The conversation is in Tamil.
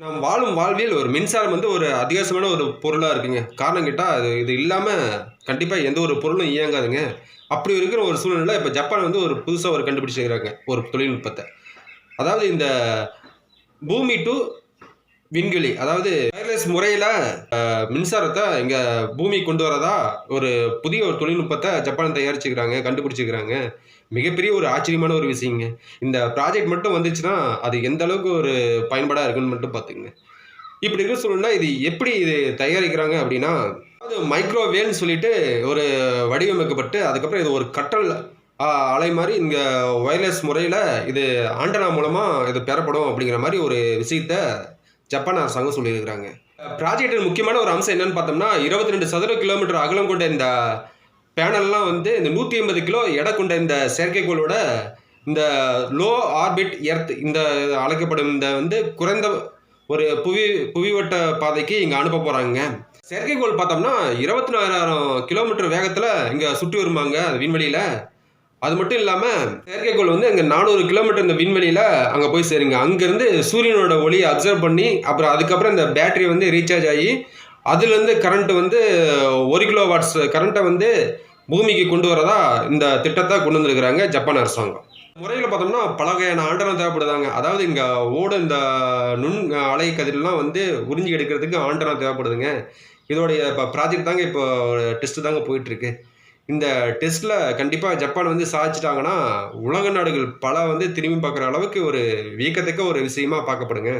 நாம் வாழும் வாழ்வியல் ஒரு மின்சாரம் வந்து ஒரு அத்தியாவசியமான ஒரு பொருளாக இருக்குங்க. காரணம் கேட்டால் அது இது இல்லாமல் கண்டிப்பாக எந்த ஒரு பொருளும் இயங்காதுங்க. அப்படி இருக்கிற ஒரு சூழ்நிலை இப்போ ஜப்பான் வந்து ஒரு புதுசாக ஒரு கண்டுபிடிச்சிருக்கிறாங்க ஒரு தொழில்நுட்பத்தை. அதாவது இந்த பூமி டு விண்வெளி. அதாவது வயர்லெஸ் முறையில் மின்சாரத்தை இங்கே பூமி கொண்டு வரதா ஒரு புதிய ஒரு தொழில்நுட்பத்தை ஜப்பான் தயாரிச்சுக்கிறாங்க கண்டுபிடிச்சிக்கிறாங்க. மிகப்பெரிய ஒரு ஆச்சரியமான ஒரு விஷயங்க. இந்த ப்ராஜெக்ட் மட்டும் வந்துச்சுன்னா அது எந்த அளவுக்கு ஒரு பயன்பாடாக இருக்குன்னு மட்டும் பார்த்துங்க இப்படி இருக்க சூழ்நிலை இது எப்படி இது தயாரிக்கிறாங்க அப்படின்னா அது மைக்ரோவேவ்னு சொல்லிட்டு ஒரு வடிவமைக்கப்பட்டு அதுக்கப்புறம் இது ஒரு கட்டல் அலை மாதிரி இங்கே ஒயர்லெஸ் முறையில் இது ஆண்டனா மூலமாக இது பெறப்படும் அப்படிங்கிற மாதிரி ஒரு விஷயத்த ஜப்பான் அரசாங்கம் சொல்லியிருக்கிறாங்க. ப்ராஜெக்டின் முக்கியமான ஒரு அம்சம் என்னன்னு பார்த்தோம்னா இருபத்தி ரெண்டு சதுர கிலோமீட்டர் அகலம் கொண்ட இந்த பேனல்லாம் வந்து இந்த நூற்றி ஐம்பது கிலோ எடை கொண்ட இந்த செயற்கைக்கோளோட இந்த லோ ஆர்பிட் எர்த் இந்த அழைக்கப்படும் இந்த வந்து குறைந்த ஒரு புவி புவிவட்ட பாதைக்கு இங்கே அனுப்ப போகிறாங்க செயற்கைக்கோள் பார்த்தோம்னா இருபத்தி நாலாயிரம் கிலோமீட்டர் வேகத்தில் இங்கே சுற்றி வருமாங்க விண்வெளியில். அது மட்டும் இல்லாமல் செயற்கைக்கோள் வந்து இங்கே நானூறு கிலோமீட்டர் இந்த விண்வெளியில் அங்கே போய் சேருங்க. அங்கேருந்து சூரியனோட ஒளியை அப்சர்வ் பண்ணி அப்புறம் அதுக்கப்புறம் இந்த பேட்டரி வந்து ரீசார்ஜ் ஆகி அதுலேருந்து கரண்ட் வந்து ஒரு கிலோ வாட்ஸ் கரண்ட்டை வந்து பூமிக்கு கொண்டு வரதா இந்த திட்டத்தை கொண்டு வந்திருக்கிறாங்க ஜப்பான் அரசாங்கம். முறையில் பார்த்தோம்னா பல வகையான ஆண்டனம் தேவைப்படுதாங்க. அதாவது இங்கே ஓட இந்த நுண் அலை கதிரெலாம் வந்து உறிஞ்சி எடுக்கிறதுக்கு ஆண்டனம் தேவைப்படுதுங்க. இதோடைய இப்போ ப்ராஜெக்ட் தாங்க இப்போ டெஸ்ட்டு தாங்க போயிட்டுருக்கு இந்த டெஸ்ட்டில் கண்டிப்பாக ஜப்பான் வந்து சாதிச்சிட்டாங்கன்னா உலக நாடுகள் பல வந்து திரும்பி பார்க்குற அளவுக்கு ஒரு வியக்கத்தக்க ஒரு விஷயமா பார்க்கப்படுங்க.